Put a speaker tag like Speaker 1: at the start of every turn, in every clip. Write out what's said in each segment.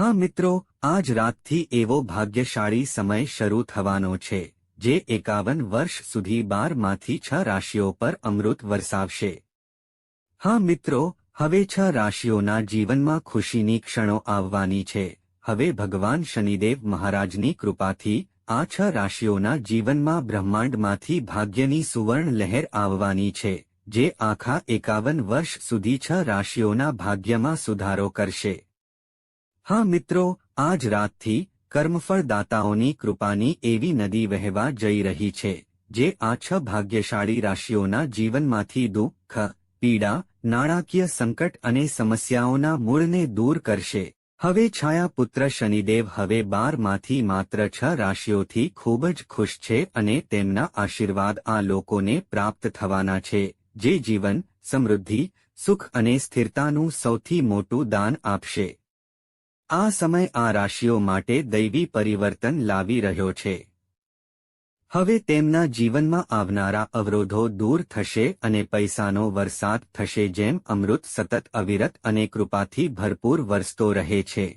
Speaker 1: હા મિત્રો, આજ રાતથી એવો ભાગ્યશાળી સમય શરૂ થવાનો છે, જે એકાવન વર્ષ સુધી બારમાંથી છ રાશિઓ પર અમૃત વરસાવશે. હા મિત્રો, હવે છ રાશિઓના જીવનમાં ખુશીની ક્ષણો આવવાની છે. હવે ભગવાન શનિદેવ મહારાજની કૃપાથી આ છ રાશિઓના જીવનમાં બ્રહ્માંડમાંથી ભાગ્યની સુવર્ણ લહેર આવવાની છે, જે આખા એકાવન વર્ષ સુધી છ રાશિઓના ભાગ્યમાં સુધારો કરશે. હા મિત્રો, આજ રાતથી કર્મફળદાતાઓની કૃપાની એવી નદી વહેવા જઈ રહી છે, જે આ છ ભાગ્યશાળી રાશિઓના જીવનમાંથી દુઃખ, પીડા, નાણાકીય સંકટ અને સમસ્યાઓના મૂળને દૂર કરશે. હવે છાયા પુત્ર શનિદેવ હવે બારમાંથી માત્ર છ રાશિઓથી ખૂબ જ ખુશ છે અને તેમના આશીર્વાદ આ લોકોને પ્રાપ્ત થવાના છે, જે જીવન, સમૃદ્ધિ, સુખ અને સ્થિરતાનું સૌથી મોટું દાન આપશે. આ સમય આ રાશિઓ માટે દૈવી પરિવર્તન લાવી રહ્યો છે. હવે તેમના જીવનમાં આવનારા અવરોધો દૂર થશે અને પૈસાનો વરસાદ થશે જેમ અમૃત સતત અવિરત અને કૃપાથી ભરપૂર વરસતો રહે છે.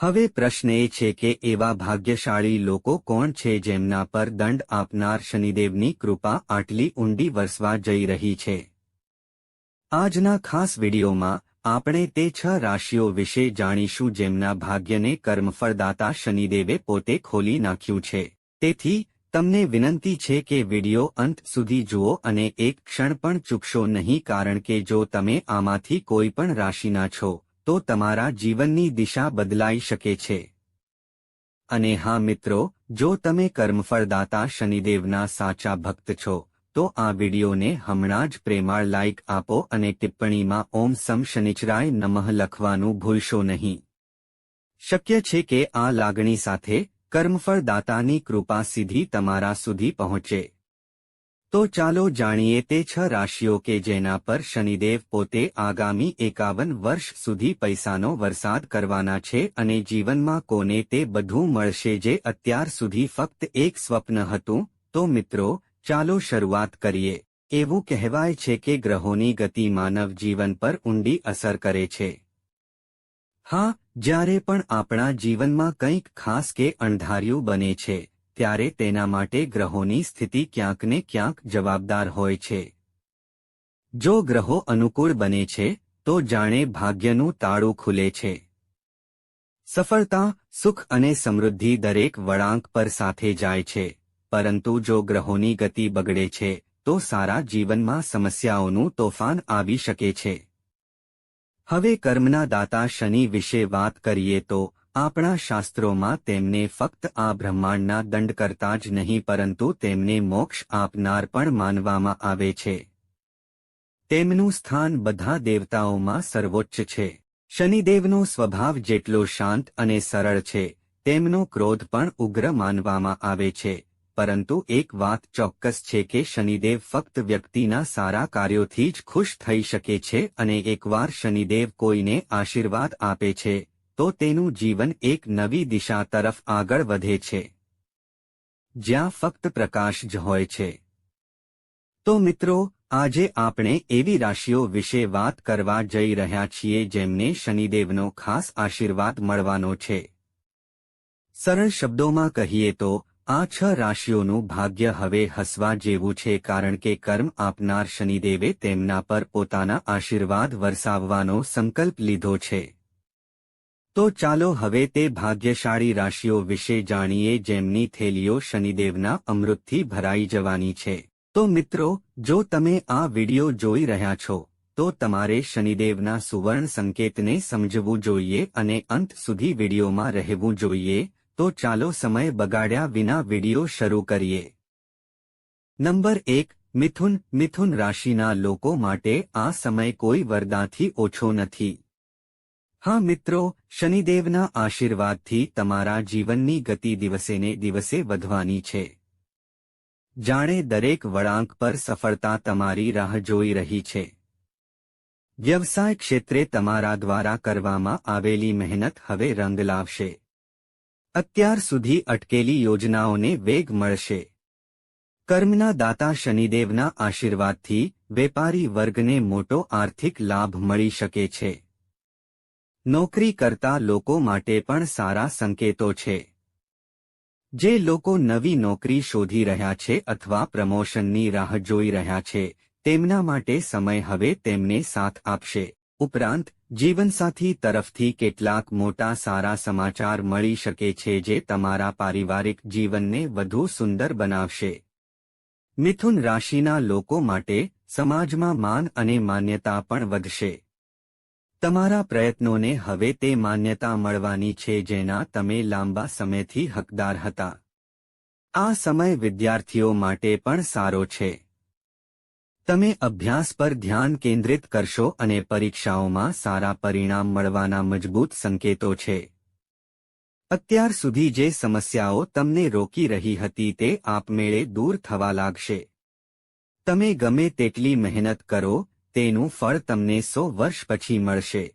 Speaker 1: હવે પ્રશ્ન એ છે કે એવા ભાગ્યશાળી લોકો કોણ છે જેમના પર દંડ આપનાર શનિદેવની કૃપા આટલી ઊંડી વરસવા જઈ રહી છે? આજના ખાસ વિડીયોમાં આપણે તે છ રાશિઓ વિશે જાણીશું જેમના ભાગ્યને કર્મફળદાતા શનિદેવે પોતે ખોલી નાખ્યું છે. તેથી, તમને વિનંતી છે કે વિડિયો અંત સુધી જુઓ અને એક ક્ષણ પણ ચૂકશો નહીં કારણ કે જો તમે આમાંથી કોઈ પણ રાશિના છો, તો તમારા જીવનની દિશા બદલાઈ શકે છે. અને હા મિત્રો, જો તમે કર્મફળદાતા શનિદેવના સાચા ભક્ત છો તો આ વિડીયોને હમણાં જ પ્રેમાળ લાઇક આપો અને ટિપ્પણીમાં ઓમ સમ શનિચરાય નમઃ લખવાનું ભૂલશો નહીં. શક્ય છે કે આ લાગણી સાથે કર્મફળદાતાની કૃપા સીધી તમારા સુધી પહોંચે. તો ચાલો જાણીએ તે છ રાશિઓ કે જેના પર શનિદેવ પોતે આગામી એકાવન વર્ષ સુધી પૈસાનો વરસાદ કરવાના છે અને જીવનમાં કોને તે બધું મળશે જે અત્યાર સુધી ફક્ત એક સ્વપ્ન હતું, તો મિત્રો ચાલો શરૂઆત કરીએ. એવું કહેવાય છે કે ગ્રહોની ગતિ માનવ જીવન પર ઊંડી અસર કરે છે. હા, જ્યારે પણ આપણા જીવનમાં કંઈક ખાસ કે અણધાર્યું બને છે, ત્યારે તેના માટે ગ્રહોની સ્થિતિ ક્યાંક ને ક્યાંક જવાબદાર હોય છે. જો ગ્રહો અનુકૂળ બને છે, તો જાણે ભાગ્યનું તાળું ખુલે છે. સફળતા, સુખ અને સમૃદ્ધિ દરેક વળાંક પર સાથે જાય છે. પરંતુ જો ગ્રહોની ગતિ બગડે છે, તો સારા જીવનમાં સમસ્યાઓનું તોફાન આવી શકે છે. હવે કર્મના દાતા શનિ વિશે વાત કરીએ તો, આપણા શાસ્ત્રોમાં તેમને ફક્ત આ બ્રહ્માંડના દંડ કરતા જ નહીં પરંતુ તેમને મોક્ષ આપનાર પણ માનવામાં આવે છે. તેમનું સ્થાન બધા દેવતાઓમાં સર્વોચ્ચ છે. શનિદેવનો સ્વભાવ જેટલો શાંત અને સરળ છે, તેમનો ક્રોધ પણ ઉગ્ર માનવામાં આવે છે. પરંતુ એક વાત ચોક્કસ છે કે શનિદેવ ફક્ત વ્યક્તિના સારા કાર્યોથી જ ખુશ થઈ શકે છે અને એકવાર શનિદેવ કોઈને આશીર્વાદ આપે છે, તો તેનું જીવન એક નવી દિશા તરફ આગળ વધે છે. જ્યાં ફક્ત પ્રકાશ જ હોય છે. તો મિત્રો, આજે આપણે એવી રાશિઓ વિશે વાત કરવા જઈ રહ્યા છીએ જેમને શનિદેવનો ખાસ આશીર્વાદ મળવાનો છે. સરળ શબ્દોમાં કહીએ તો આ છ રાશિઓનું ભાગ્ય હવે હસવા જેવું છે કારણ કે કર્મ આપનાર શનિદેવે તેમના પર પોતાના આશીર્વાદ વરસાવવાનો સંકલ્પ લીધો છે. તો ચાલો હવે તે ભાગ્યશાળી રાશિઓ વિશે જાણીએ જેમની થેલીઓ શનિદેવના અમૃતથી ભરાઈ જવાની છે. તો મિત્રો, જો તમે આ વિડિયો જોઈ રહ્યા છો, તો તમારે શનિદેવના સુવર્ણ સંકેતને સમજવું જોઈએ અને અંત સુધી વિડિયોમાં રહેવું જોઈએ તો ચાલો સમય બગાડ્યા વિના વિડિયો શરૂ કરીએ. નંબર એક, મિથુન. મિથુન રાશિના લોકો માટે આ સમય કોઈ વરદાથી ઓછો નથી. હા મિત્રો, શનિદેવના આશીર્વાદથી તમારા જીવનની ગતિ દિવસેને દિવસે વધવાની છે. જાણે દરેક વળાંક પર સફળતા તમારી રાહ જોઈ રહી છે. વ્યવસાય ક્ષેત્રે તમારા દ્વારા કરવામાં આવેલી મહેનત હવે રંગ લાવશે. અત્યાર સુધી અટકેલી યોજનાઓને વેગ મળશે. કર્મના દાતા શનિદેવના આશીર્વાદથી વેપારી વર્ગને મોટો આર્થિક લાભ મળી શકે છે. નોકરી કરતા લોકો માટે પણ સારા સંકેતો છે. જે લોકો નવી નોકરી શોધી રહ્યા છે અથવા પ્રમોશનની રાહ જોઈ રહ્યા છે, તેમના માટે સમય હવે તેમને સાથ આપશે. ઉપરાંત જીવનસાથી તરફથી કેટલાક મોટા સારા સમાચાર મળી શકે છે જે તમારા પારિવારિક જીવનને વધુ સુંદર બનાવશે. મિથુન રાશિના લોકો માટે સમાજમાં માન અને માન્યતા પણ વધશે. તમારા પ્રયત્નોને હવે તે માન્યતા મળવાની છે જેના તમે લાંબા સમયથી હકદાર હતા. આ સમય વિદ્યાર્થીઓ માટે પણ સારો છે. તમે અભ્યાસ પર ધ્યાન કેન્દ્રિત કરશો અને પરીક્ષાઓમાં સારા પરિણામ મળવાના મજબૂત સંકેતો છે. અત્યાર સુધી જે સમસ્યાઓ તમને રોકી રહી હતી તે આપમેળે દૂર થવા લાગશે. તમે ગમે તેટલી મહેનત કરો, તેનું ફળ તમને સો વર્ષ પછી મળશે.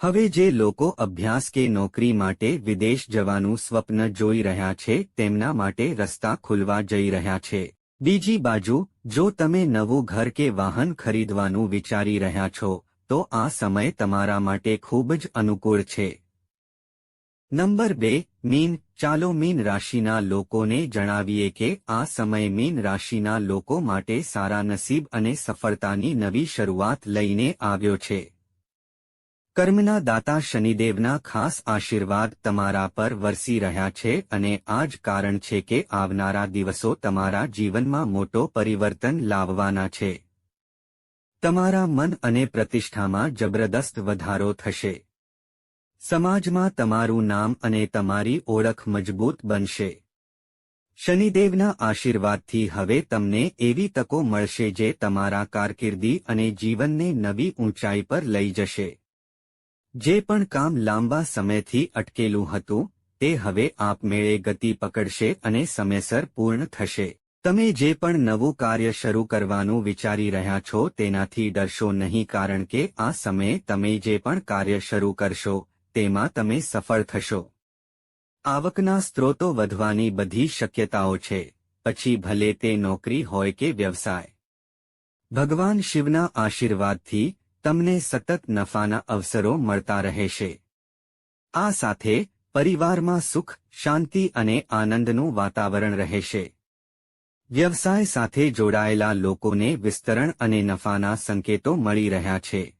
Speaker 1: હવે જે લોકો અભ્યાસ કે નોકરી માટે વિદેશ જવાનું સ્વપ્ન જોઈ રહ્યા છે, તેમના માટે રસ્તા ખુલવા જઈ રહ્યા છે. બીજી બાજુ, જો તમે નવું ઘર કે વાહન ખરીદવાનું વિચારી રહ્યા છો, તો આ સમય તમારા માટે ખૂબ જ અનુકૂળ છે. નંબર બે, મીન, ચાલો મીન રાશિના લોકોને જણાવીએ કે આ સમય મીન રાશિના લોકો માટે સારા નસીબ અને સફળતાની નવી શરૂઆત લઈને આવ્યો છે. કર્મના દાતા શનિદેવના ખાસ આશીર્વાદ તમારા પર વરસી રહ્યા છે અને આ જ કારણ છે કે આવનારા દિવસો તમારા જીવનમાં મોટો પરિવર્તન લાવવાના છે. તમારા મન અને પ્રતિષ્ઠામાં જબરદસ્ત વધારો થશે. સમાજમાં તમારું નામ અને તમારી ઓળખ મજબૂત બનશે. શનિદેવના આશીર્વાદથી હવે તમને એવી તકો મળશે જે તમારા કારકિર્દી અને જીવનને નવી ઊંચાઈ પર લઈ જશે. જે પણ કામ લાંબા સમયથી અટકેલું હતું, તે હવે આપમેળે ગતિ પકડશે અને સમયસર પૂર્ણ થશે. તમે જે પણ નવું કાર્ય શરૂ કરવાનું વિચારી રહ્યા છો તેનાથી ડરશો નહીં કારણ કે આ સમયે તમે જે પણ કાર્ય શરૂ કરશો, તેમાં તમે સફળ થશો. આવકના સ્ત્રોતો વધવાની બધી શક્યતાઓ છે, પછી ભલે તે નોકરી હોય કે વ્યવસાય. ભગવાન શિવના આશીર્વાદથી તમને સતત નફાના અવસરો મળતા રહેશે. આ સાથે પરિવારમાં સુખ, શાંતિ અને આનંદનું વાતાવરણ રહેશે. વ્યવસાય સાથે જોડાયેલા લોકોને વિસ્તરણ અને નફાના સંકેતો મળી રહ્યા છે.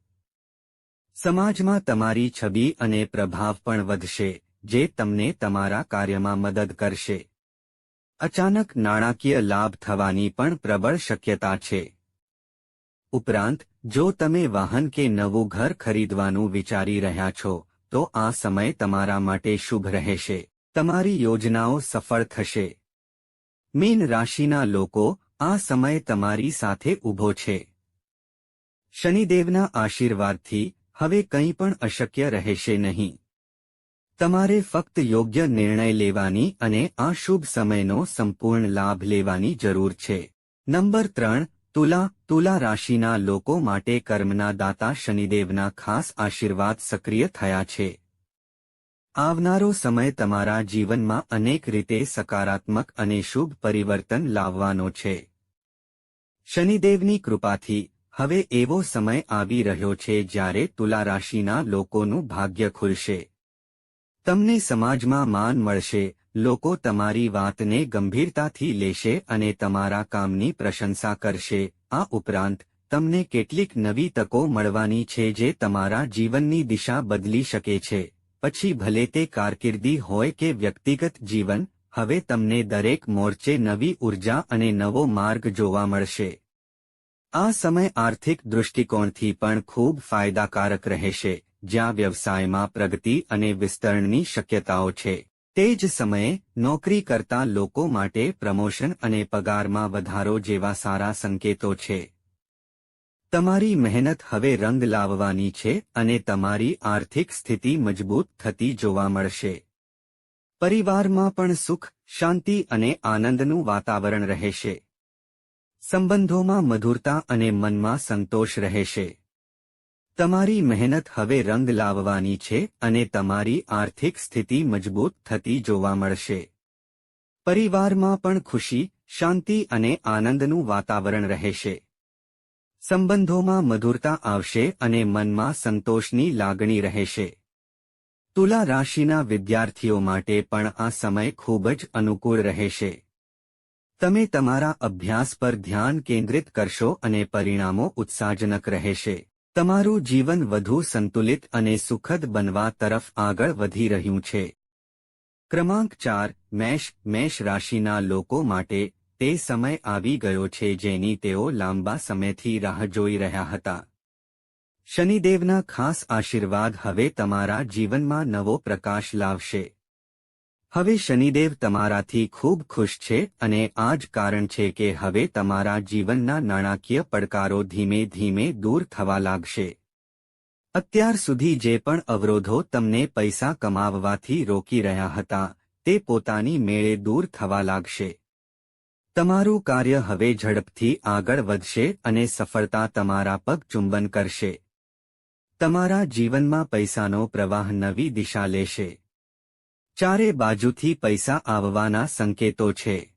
Speaker 1: સમાજમાં તમારી છબી અને પ્રભાવ પણ વધશે, જે તમને તમારા કાર્યમાં મદદ કરશે. અચાનક નાણાકીય લાભ થવાની પણ પ્રબળ શક્યતા છે. ઉપરાંત, જો તમે વાહન કે નવું ઘર ખરીદવાનું વિચારી રહ્યા છો, તો આ સમય તમારા માટે શુભ રહેશે. તમારી યોજનાઓ સફળ થશે. મીન રાશિના લોકો, આ સમય તમારી સાથે ઊભો છે. શનિદેવના આશીર્વાદથી, હવે કંઈ પણ અશક્ય રહેશે નહીં. તમારે ફક્ત યોગ્ય નિર્ણય લેવાની અને આ શુભ સમયનો સંપૂર્ણ લાભ લેવાની જરૂર છે. નંબર ત્રણ, તુલા તુલા રાશિના લોકો માટે કર્મના દાતા શનિદેવના ખાસ આશીર્વાદ સક્રિય થયા છે. આવનારો સમય તમારા જીવનમાં અનેક રીતે સકારાત્મક અને શુભ પરિવર્તન લાવવાનો છે. શનિદેવની કૃપાથી, હવે એવો સમય આવી રહ્યો છે જ્યારે તુલા રાશિના લોકોનું ભાગ્ય ખુલશે. તમને સમાજમાં માન મળશે, લોકો તમારી વાતને ગંભીરતાથી લેશે અને તમારા કામની પ્રશંસા કરશે. આ ઉપરાંત, તમને કેટલીક નવી તકો મળવાની છે જે તમારા જીવનની દિશા બદલી શકે છે. પછી ભલે તે કારકિર્દી હોય કે વ્યક્તિગત જીવન, હવે તમને દરેક મોરચે નવી ઊર્જા અને નવો માર્ગ જોવા મળશે. આ સમય આર્થિક દૃષ્ટિકોણથી પણ ખૂબ ફાયદાકારક રહેશે, જ્યાં વ્યવસાયમાં પ્રગતિ અને વિસ્તરણની શક્યતાઓ છે. તે જ સમયે નોકરી કરતા લોકો માટે પ્રમોશન અને પગારમાં વધારો જેવા સારા સંકેતો છે. તમારી મહેનત હવે રંગ લાવવાની છે અને તમારી આર્થિક સ્થિતિ મજબૂત થતી જોવા મળશે. પરિવારમાં પણ સુખ, શાંતિ અને આનંદનું વાતાવરણ રહેશે. સંબંધોમાં મધુરતા અને મનમાં સંતોષ રહેશે. તમારી મહેનત હવે રંગ લાવવાની છે અને તમારી આર્થિક સ્થિતિ મજબૂત થતી જોવા મળશે. પરિવારમાં પણ ખુશી, શાંતિ અને આનંદનું વાતાવરણ રહેશે. સંબંધોમાં મધુરતા આવશે અને મનમાં સંતોષની લાગણી રહેશે. તુલા રાશિના વિદ્યાર્થીઓ માટે પણ આ સમય ખૂબ જ અનુકૂળ રહેશે. તમે તમારા અભ્યાસ પર ધ્યાન કેન્દ્રિત કરશો અને પરિણામો ઉત્સાહજનક રહેશે. તમારું જીવન વધુ સંતુલિત અને સુખદ બનવા તરફ આગળ વધી રહ્યું છે. ક્રમાંક ચાર, મેષ મેષ રાશિના લોકો માટે તે સમય આવી ગયો છે જેની તેઓ લાંબા સમયથી રાહ જોઈ રહ્યા હતા. શનિદેવના ખાસ આશીર્વાદ હવે તમારા જીવનમાં નવો પ્રકાશ લાવશે. હવે શનિદેવ તમારાથી ખૂબ ખુશ છે અને આ જ કારણ છે કે હવે તમારા જીવનના નાણાકીય પડકારો ધીમે ધીમે દૂર થવા લાગશે. અત્યાર સુધી જે પણ અવરોધો તમને પૈસા કમાવવાથી રોકી રહ્યા હતા, તે પોતાની મેળે દૂર થવા લાગશે. તમારું કાર્ય હવે ઝડપથી આગળ વધશે અને સફળતા તમારા પગ ચુંબન કરશે. તમારા જીવનમાં પૈસાનો પ્રવાહ નવી દિશા લેશે. ચારે બાજુથી પૈસા આવવાના સંકેતો છે.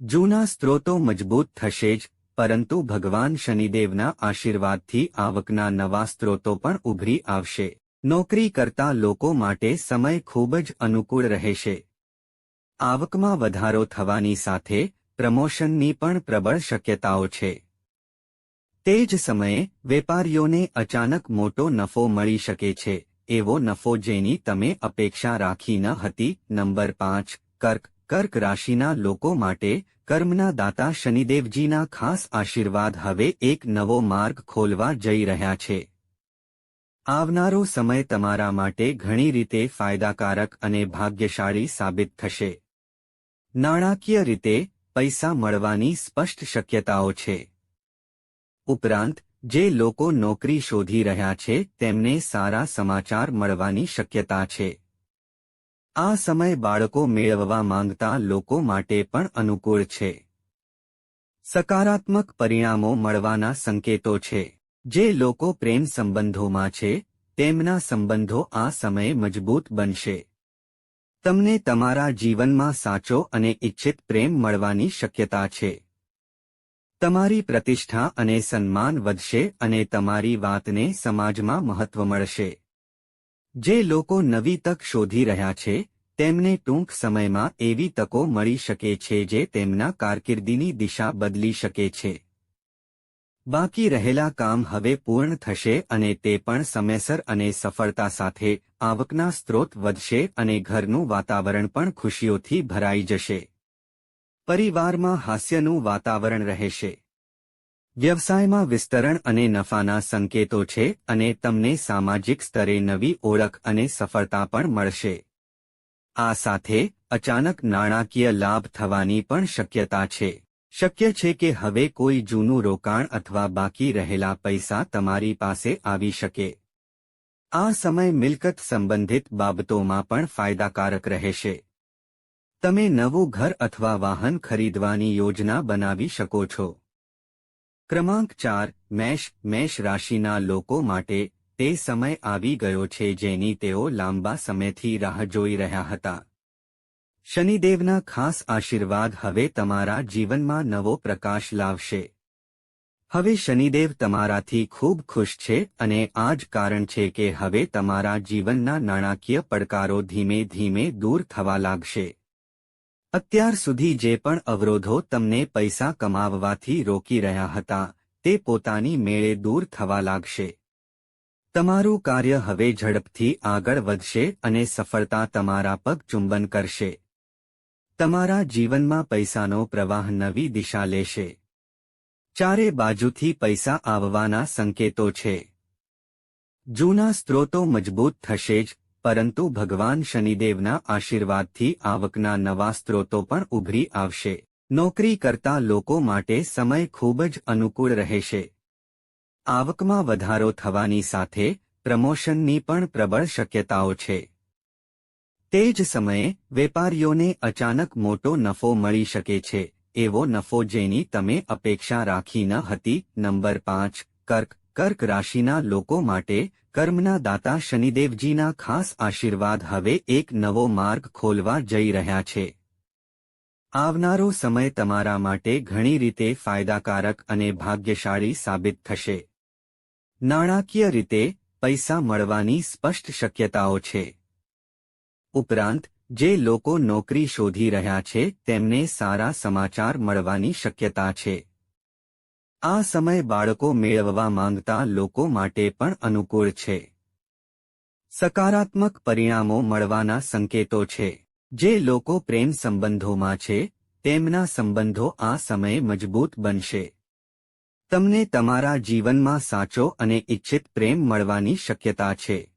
Speaker 1: જૂના સ્ત્રોતો મજબૂત થશે જ, પરંતુ ભગવાન શનિદેવના આશીર્વાદથી આવકના નવા સ્ત્રોતો પણ ઉભરી આવશે. નોકરી કરતા લોકો માટે સમય ખૂબ જ અનુકૂળ રહેશે. આવકમાં વધારો થવાની સાથે પ્રમોશનની પણ પ્રબળ શક્યતાઓ છે. તે જ સમયે વેપારીઓને અચાનક મોટો નફો મળી શકે છે. એવો નફો જેની તમે અપેક્ષા રાખી ન હતી. નંબર પાંચ, કર્ક. કર્ક રાશિના લોકો માટે કર્મના દાતા શનિદેવજીના ખાસ આશીર્વાદ હવે એક નવો માર્ગ ખોલવા જઈ રહ્યા છે. આવનારો સમય તમારા માટે ઘણી રીતે ફાયદાકારક અને ભાગ્યશાળી સાબિત થશે. નાણાકીય રીતે પૈસા મળવાની સ્પષ્ટ શક્યતાઓ છે. ઉપરાંત જે લોકો નોકરી શોધી રહ્યા છે, તેમને સારા સમાચાર મળવાની શક્યતા છે. આ સમય બાળકો મેળવવા માંગતા લોકો માટે પણ અનુકૂળ છે. સકારાત્મક પરિણામો મળવાના સંકેતો છે. જે લોકો પ્રેમ સંબંધોમાં છે, તેમના સંબંધો આ સમયે મજબૂત બનશે. તમને તમારા જીવનમાં સાચો અને ઇચ્છિત પ્રેમ મળવાની શક્યતા છે. તમારી પ્રતિષ્ઠા અને સન્માન વધશે અને તમારી વાતને સમાજમાં મહત્વ મળશે. જે લોકો નવી તક શોધી રહ્યા છે, તેમને ટૂંક સમયમાં એવી તકો મળી શકે છે જે તેમના કારકિર્દીની દિશા બદલી શકે છે. બાકી રહેલા કામ હવે પૂર્ણ થશે અને તે પણ સમયસર અને સફળતા સાથે, આવકના સ્ત્રોત વધશે અને ઘરનું વાતાવરણ પણ ખુશીઓથી ભરાઈ જશે. પરિવારમાં હાસ્યનું વાતાવરણ રહેશે વ્યવસાયમાં વિસ્તરણ અને નફાના સંકેતો છે અને તમને સામાજિક સ્તરે નવી ઓળખ અને સફળતા પણ મળશે. આ સાથે અચાનક નાણાકીય લાભ થવાની પણ શક્યતા છે. શક્ય છે કે હવે કોઈ જૂનું રોકાણ અથવા બાકી રહેલા પૈસા તમારી પાસે આવી શકે. આ સમય મિલકત સંબંધિત બાબતોમાં પણ ફાયદાકારક રહેશે તમે નવું ઘર અથવા વાહન ખરીદવાની યોજના બનાવી શકો છો. ક્રમાંક ચાર, મેષ મેષ રાશિના લોકો માટે તે સમય આવી ગયો છે જેની તેઓ લાંબા સમયથી રાહ જોઈ રહ્યા હતા. શનિદેવના ખાસ આશીર્વાદ હવે તમારા જીવનમાં નવો પ્રકાશ લાવશે. હવે શનિદેવ તમારાથી ખૂબ ખુશ છે અને આ જ કારણ છે કે હવે તમારા જીવનના નાણાકીય પડકારો ધીમે ધીમે દૂર થવા લાગશે. અત્યાર સુધી જે પણ અવરોધો તમને પૈસા કમાવવાથી રોકી રહ્યા હતા, તે પોતાની મેળે દૂર થવા લાગશે. તમારું કાર્ય હવે ઝડપથી આગળ વધશે અને સફળતા તમારા પગ ચુંબન કરશે. તમારા જીવનમાં પૈસાનો પ્રવાહ નવી દિશા લેશે. ચારે બાજુથી પૈસા આવવાના સંકેતો છે. જૂના સ્ત્રોતો મજબૂત થશે જ પરંતુ ભગવાન શનિદેવના આશીર્વાદથી આવકના નવા સ્ત્રોતો પણ ઉભરી આવશે. નોકરી કરતા લોકો માટે સમય ખૂબ જ અનુકૂળ રહેશે. આવકમાં વધારો થવાની સાથે પ્રમોશનની પણ પ્રબળ શક્યતાઓ છે. તે જ સમયે વેપારીઓને અચાનક મોટો નફો મળી શકે છે. એવો નફો જેની તમે અપેક્ષા રાખી ન હતી. નંબર પાંચ, કર્ક કર્ક રાશિના લોકો માટે કર્મના દાતા શનિદેવજીના ખાસ આશીર્વાદ હવે એક નવો માર્ગ ખોલવા જઈ રહ્યા છે. આવનારો સમય તમારા માટે ઘણી રીતે ફાયદાકારક અને ભાગ્યશાળી સાબિત થશે. નાણાકીય રીતે પૈસા મળવાની સ્પષ્ટ શક્યતાઓ છે. ઉપરાંત, જે લોકો નોકરી શોધી રહ્યા છે તેમને સારા સમાચાર મળવાની શક્યતા છે. આ સમય બાળકો મેળવવા માંગતા લોકો માટે પણ અનુકૂળ છે. સકારાત્મક પરિણામો મળવાના સંકેતો છે. જે લોકો પ્રેમ સંબંધોમાં છે, તેમના સંબંધો આ સમયે મજબૂત બનશે. તમને તમારા જીવનમાં સાચો અને ઇચ્છિત પ્રેમ મળવાની શક્યતા છે.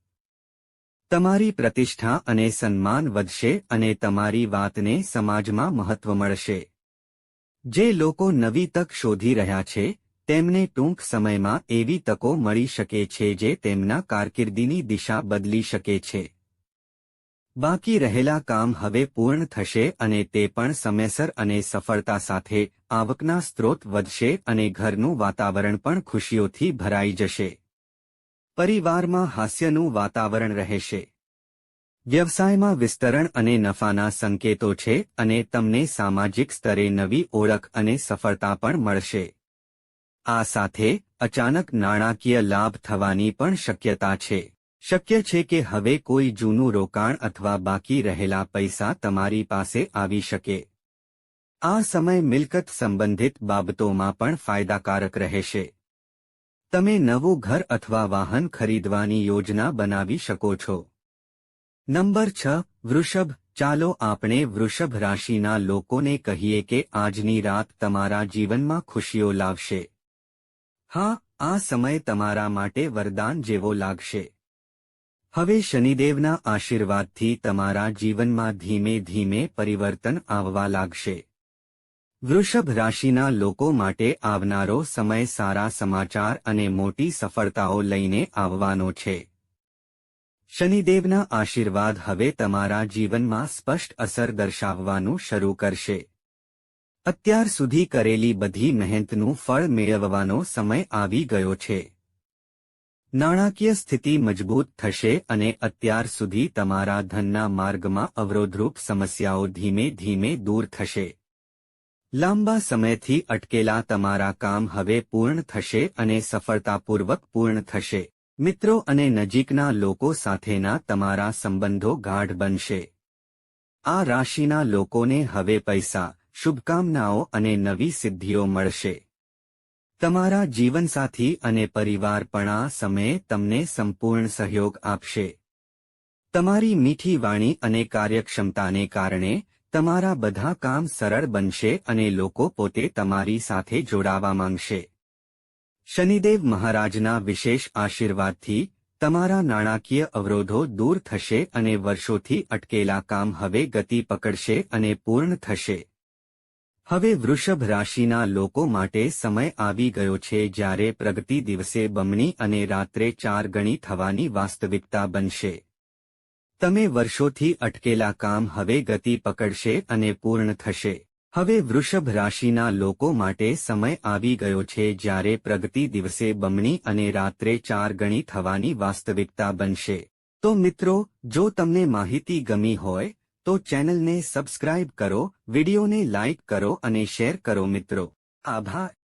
Speaker 1: તમારી પ્રતિષ્ઠા અને સન્માન વધશે અને તમારી વાતને સમાજમાં મહત્વ મળશે. જે લોકો નવી તક શોધી રહ્યા છે, તેમને ટૂંક સમયમાં એવી તકો મળી શકે છે જે તેમના કારકિર્દીની દિશા બદલી શકે છે. બાકી રહેલા કામ હવે પૂર્ણ થશે અને તે પણ સમયસર અને સફળતા સાથે આવકના સ્ત્રોત વધશે અને ઘરનું વાતાવરણ પણ ખુશીઓથી ભરાઈ જશે. પરિવારમાં હાસ્યનું વાતાવરણ રહેશે. વ્યવસાયમાં વિસ્તરણ અને નફાના સંકેતો છે અને તમને સામાજિક સ્તરે નવી ઓળખ અને સફળતા પણ મળશે. આ સાથે અચાનક નાણાકીય લાભ થવાની પણ શક્યતા છે. શક્ય છે કે હવે કોઈ જૂનું રોકાણ અથવા બાકી રહેલા પૈસા તમારી પાસે આવી શકે. આ સમય મિલકત સંબંધિત બાબતોમાં પણ ફાયદાકારક રહેશે. તમે નવું ઘર અથવા વાહન ખરીદવાની યોજના બનાવી શકો છો. નંબર છ, વૃષભ, ચાલો આપણે વૃષભ રાશિના લોકોને કહીએ કે આજની રાત તમારા જીવનમાં ખુશીઓ લાવશે. હા, આ સમય તમારા માટે વરદાન જેવો લાગશે. હવે શનિદેવના આશીર્વાદથી તમારા જીવનમાં ધીમે ધીમે પરિવર્તન આવવા લાગશે. વૃષભ રાશિના લોકો માટે આવનારો સમય સારા સમાચાર અને મોટી સફળતાઓ લઈને આવવાનો છે. શનિદેવના આશીર્વાદ હવે તમારા જીવનમાં સ્પષ્ટ અસર દર્શાવવાનું શરૂ કરશે. અત્યાર સુધી કરેલી બધી મહેનતનું ફળ મેળવવાનો સમય આવી ગયો છે. નાણાકીય સ્થિતિ મજબૂત થશે અને અત્યાર સુધી તમારા ધનના માર્ગમાં અવરોધરૂપ સમસ્યાઓ ધીમે ધીમે દૂર થશે. લાંબા સમયથી અટકેલા તમારા કામ હવે પૂર્ણ થશે અને સફળતાપૂર્વક પૂર્ણ થશે. મિત્રો અને નજીકના લોકો સાથેના તમારા સંબંધો ગાઢ બનશે. આ રાશિના લોકોને હવે પૈસા, શુભકામનાઓ અને નવી સિદ્ધિઓ મળશે. તમારા જીવનસાથી અને પરિવાર પણ આ સમયે તમને સંપૂર્ણ સહયોગ આપશે. તમારી મીઠી વાણી અને કાર્યક્ષમતાને કારણે તમારા બધા કામ સરળ બનશે અને લોકો પોતે તમારી સાથે જોડાવા માંગશે. શનિદેવ મહારાજના વિશેષ આશીર્વાદથી તમારા નાણાકીય અવરોધો દૂર થશે અને વર્ષોથી અટકેલા કામ હવે ગતિ પકડશે અને પૂર્ણ થશે. હવે વૃષભ રાશિના લોકો માટે સમય આવી ગયો છે જ્યારે પ્રગતિ દિવસે બમણી અને રાત્રે ચાર ગણી થવાની વાસ્તવિકતા બનશે. તમે વર્ષોથી અટકેલા કામ હવે ગતિ પકડશે અને પૂર્ણ થશે. હવે વૃષભ રાશિના લોકો માટે સમય આવી ગયો છે જ્યારે પ્રગતિ દિવસે બમણી અને રાત્રે ચાર ગણી થવાની વાસ્તવિકતા બનશે. તો મિત્રો, જો તમને માહિતી ગમી હોય, તો ચેનલને સબસ્ક્રાઇબ કરો, વિડિયોને લાઇક કરો અને શેર કરો મિત્રો. આભાર.